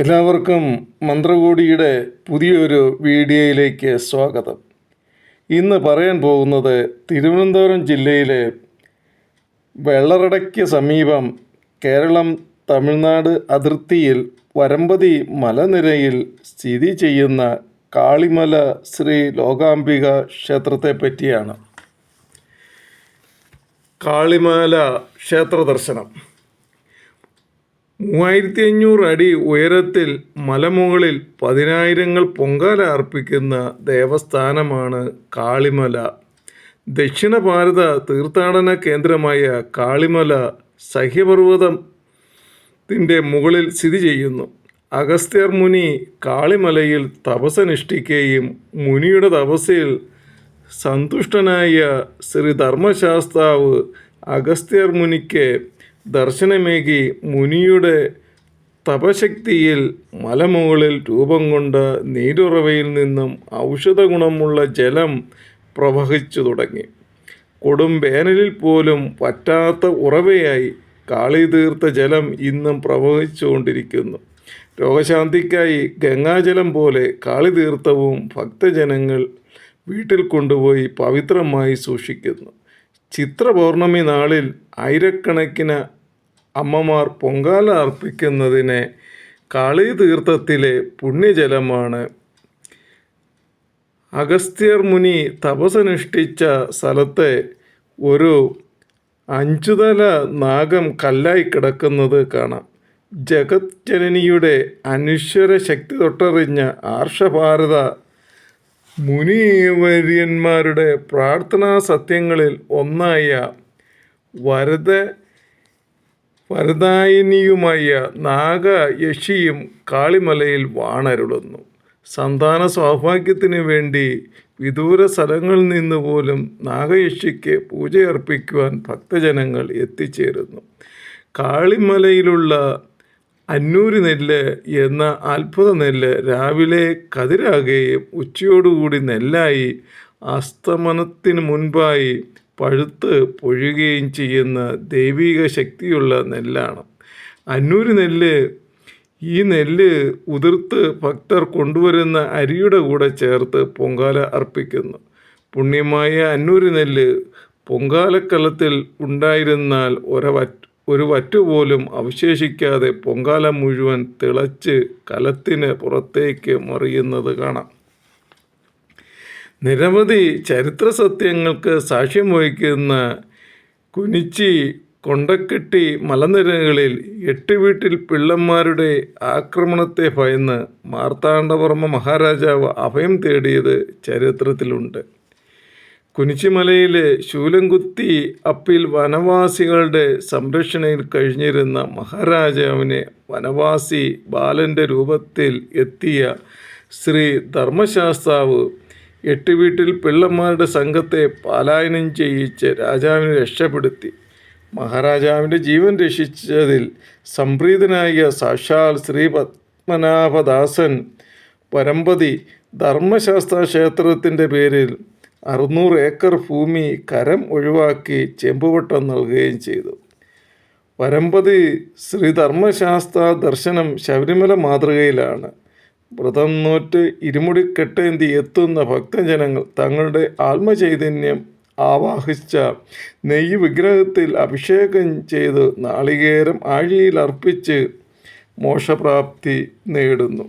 എല്ലാവർക്കും മന്ത്രകൂടിയുടെ പുതിയൊരു വീഡിയോയിലേക്ക് സ്വാഗതം. ഇന്ന് പറയാൻ പോകുന്നത് തിരുവനന്തപുരം ജില്ലയിലെ വെള്ളറടയ്ക്ക് സമീപം കേരളം തമിഴ്നാട് അതിർത്തിയിൽ വരമ്പതി മലനിരയിൽ സ്ഥിതി ചെയ്യുന്ന കാളിമല ശ്രീ ലോകാംബിക ക്ഷേത്രത്തെ പറ്റിയാണ്. കാളിമല ക്ഷേത്ര ദർശനം. മൂവായിരത്തി അഞ്ഞൂറ് അടി ഉയരത്തിൽ മലമുകളിൽ പതിനായിരങ്ങൾ പൊങ്കാല അർപ്പിക്കുന്ന ദേവസ്ഥാനമാണ് കാളിമല. ദക്ഷിണ ഭാരത തീർത്ഥാടന കേന്ദ്രമായ കാളിമല സഹ്യപർവതത്തിന്റെ മുകളിൽ സ്ഥിതി ചെയ്യുന്നു. അഗസ്ത്യർ മുനി കാളിമലയിൽ തപസ്സനുഷ്ഠിക്കുകയും മുനിയുടെ തപസ്സിൽ സന്തുഷ്ടനായ ശ്രീ ധർമ്മശാസ്താവ് അഗസ്ത്യർ മുനിക്ക് ദർശനമേകി മുനിയുടെ തപശക്തിയിൽ മലമുകളിൽ രൂപം കൊണ്ട നീരുറവയിൽ നിന്നും ഔഷധ ഗുണമുള്ള ജലം പ്രവഹിച്ചു തുടങ്ങി. കൊടും വേനലിൽ പോലും പറ്റാത്ത ഉറവയായി കാളി തീർത്ത ജലം ഇന്നും പ്രവഹിച്ചുകൊണ്ടിരിക്കുന്നു. രോഗശാന്തിക്കായി ഗംഗാജലം പോലെ കാളി തീർത്ഥവും ഭക്തജനങ്ങൾ വീട്ടിൽ കൊണ്ടുപോയി പവിത്രമായി സൂക്ഷിക്കുന്നു. ചിത്രപൗർണമി നാളിൽ ആയിരക്കണക്കിന് അമ്മമാർ പൊങ്കാല അർപ്പിക്കുന്നതിന് കാളി തീർത്ഥത്തിലെ പുണ്യജലമാണ്. അഗസ്ത്യർ മുനി തപസനുഷ്ഠിച്ച സ്ഥലത്തെ ഒരു അഞ്ചുതല നാഗം കല്ലായി കിടക്കുന്നത് കാണാം. ജഗത് ജനനിയുടെ അനശ്വര ശക്തി തൊട്ടറിഞ്ഞ ആർഷഭാരത മുനിവര്യന്മാരുടെ പ്രാർത്ഥനാ സത്യങ്ങളിൽ ഒന്നായ വരദ വരദായിനിയുമായ നാഗയക്ഷിയും കാളിമലയിൽ വാണരുളുന്നു. സന്താന സൗഭാഗ്യത്തിനു വേണ്ടി വിദൂര സ്ഥലങ്ങളിൽ നിന്ന് പോലും നാഗയക്ഷിക്ക് പൂജയർപ്പിക്കുവാൻ ഭക്തജനങ്ങൾ എത്തിച്ചേരുന്നു. കാളിമലയിലുള്ള അന്നൂരി നെല്ല് എന്ന അത്ഭുത നെല്ല് രാവിലെ കതിരാകുകയും ഉച്ചയോടുകൂടി നെല്ലായി അസ്തമനത്തിന് മുൻപായി പഴുത്ത് പൊഴുകുകയും ചെയ്യുന്ന ദൈവിക ശക്തിയുള്ള നെല്ലാണ്. അന്നൂര് നെല്ല് ഈ നെല്ല് ഉതിർത്ത് ഭക്തർ കൊണ്ടുവരുന്ന അരിയുടെ കൂടെ ചേർത്ത് പൊങ്കാല അർപ്പിക്കുന്നു. പുണ്യമായ അന്നൂര് നെല്ല് പൊങ്കാലക്കലത്തിൽ ഉണ്ടായിരുന്നാൽ ഒരവറ്റ് ഒരു വറ്റുപോലും അവശേഷിക്കാതെ പൊങ്കാല മുഴുവൻ തിളച്ച് കലത്തിന് പുറത്തേക്ക് മറിയുന്നത് കാണാം. നിരവധി ചരിത്ര സത്യങ്ങൾക്ക് സാക്ഷ്യം വഹിക്കുന്ന കുനിച്ചി കൊണ്ടക്കെട്ടി മലനിരകളിൽ എട്ട് വീട്ടിൽ പിള്ളന്മാരുടെ ആക്രമണത്തെ ഭയന്ന് മാർത്താണ്ഡവർമ്മ മഹാരാജാവ് അഭയം തേടിയത് ചരിത്രത്തിലുണ്ട്. കുനിച്ചിമലയിലെ ശൂലംകുത്തി അപ്പിൽ വനവാസികളുടെ സംരക്ഷണയിൽ കഴിഞ്ഞിരുന്ന മഹാരാജാവിനെ വനവാസി ബാലന്റെ രൂപത്തിൽ എത്തിയ ശ്രീ ധർമ്മശാസ്താവ് എട്ട് വീട്ടിൽ പിള്ളന്മാരുടെ സംഘത്തെ പലായനം ചെയ്യിച്ച് രാജാവിനെ രക്ഷപ്പെടുത്തി. മഹാരാജാവിന്റെ ജീവൻ രക്ഷിച്ചതിൽ സംപ്രീതനായ സാക്ഷാൽ ശ്രീ പത്മനാഭദാസൻ പരമ്പതി ധർമ്മശാസ്ത്ര ക്ഷേത്രത്തിന്റെ പേരിൽ അറുന്നൂറ് ഏക്കർ ഭൂമി കരം ഒഴിവാക്കി ചെമ്പുവട്ടം നൽകുകയും ചെയ്തു. പരമ്പതി ശ്രീ ധർമ്മശാസ്ത്ര ദർശനം ശബരിമല മാതൃകയിലാണ്. വ്രതം നോറ്റ് ഇരുമുടി കെട്ടേന്തി എത്തുന്ന ഭക്തജനങ്ങൾ തങ്ങളുടെ ആത്മചൈതന്യം ആവാഹിച്ച നെയ്യ് വിഗ്രഹത്തിൽ അഭിഷേകം ചെയ്ത് നാളികേരം ആഴിയിൽ അർപ്പിച്ച് മോക്ഷപ്രാപ്തി നേടുന്നു.